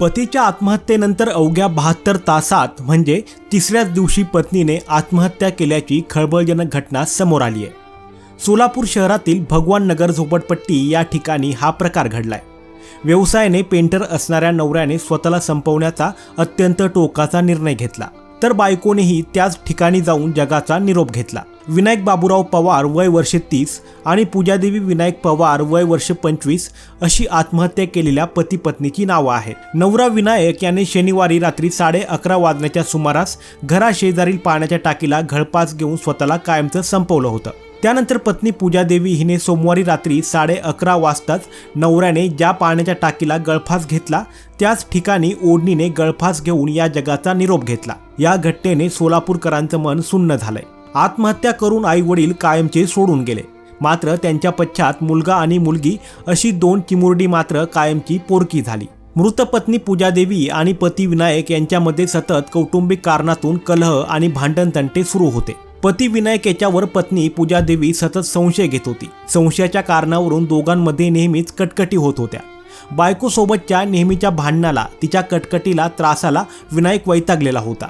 पतीच्या आत्महत्येनंतर अवघ्या बहात्तर तासात म्हणजे तिसऱ्याच दिवशी पत्नीने आत्महत्या केल्याची खळबळजनक घटना समोर आली आहे. सोलापूर शहरातील भगवान नगर झोपडपट्टी या ठिकाणी हा प्रकार घडलाय. व्यवसायाने पेंटर असणाऱ्या नवऱ्याने स्वतःला संपवण्याचा अत्यंत टोकाचा निर्णय घेतला. तर बायकोनेही त्याच ठिकाणी जाऊन जगाचा निरोप घेतला. विनायक बाबूराव पवार वय वर्ष तीस आणि पूजादेवी विनायक पवार वय वर्ष पंचवीस अशी आत्महत्या केलेल्या पती पत्नीची नावं आहेत. नवरा विनायक याने शनिवारी रात्री साडे अकरा वाजण्याच्या सुमारास घराशेजारील पाण्याच्या टाकीला घळपास घेऊन स्वतःला कायमचं संपवलं होतं. त्यानंतर पत्नी पूजादेवी हिने सोमवारी रात्री साडे अकरा वाजताच नवऱ्याने ज्या पाण्याच्या टाकीला गळफास घेतला त्याच ठिकाणी ओढणीने गळफास घेऊन या जगाचा निरोप घेतला. या घटनेने सोलापूरकरांचं मन सुन्न झालंय. आत्महत्या करून आई वडील कायमचे सोडून गेले. मात्र त्यांच्या पश्चात मुलगा आणि मुलगी अशी दोन चिमुरडी मात्र कायमची पोरकी झाली. मृत पत्नी पूजादेवी आणि पती विनायक यांच्यामध्ये सतत कौटुंबिक कारणातून कलह आणि भांडण तंटे सुरू होते. पती विनायक याच्यावर पत्नी पूजादेवी सतत संशय घेत होती. संशयाच्या कारणावरून दोघांमध्ये नेहमीच कटकटी होत होत्या. बायकोसोबतच्या नेहमीच्या भांडणाला तिच्या कटकटीला त्रासाला विनायक वैतागलेला होता.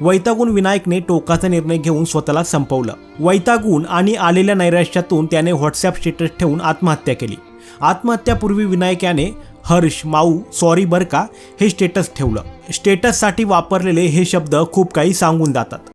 वैतागून विनायकने टोकाचा निर्णय घेऊन स्वतःला संपवलं. वैतागून आणि आलेल्या नैराश्यातून त्याने व्हॉट्सअप स्टेटस ठेवून आत्महत्या केली. आत्महत्यापूर्वी विनायक याने हर्ष माऊ सॉरी बर का हे स्टेटस ठेवलं. स्टेटससाठी वापरलेले हे शब्द खूप काही सांगून जातात.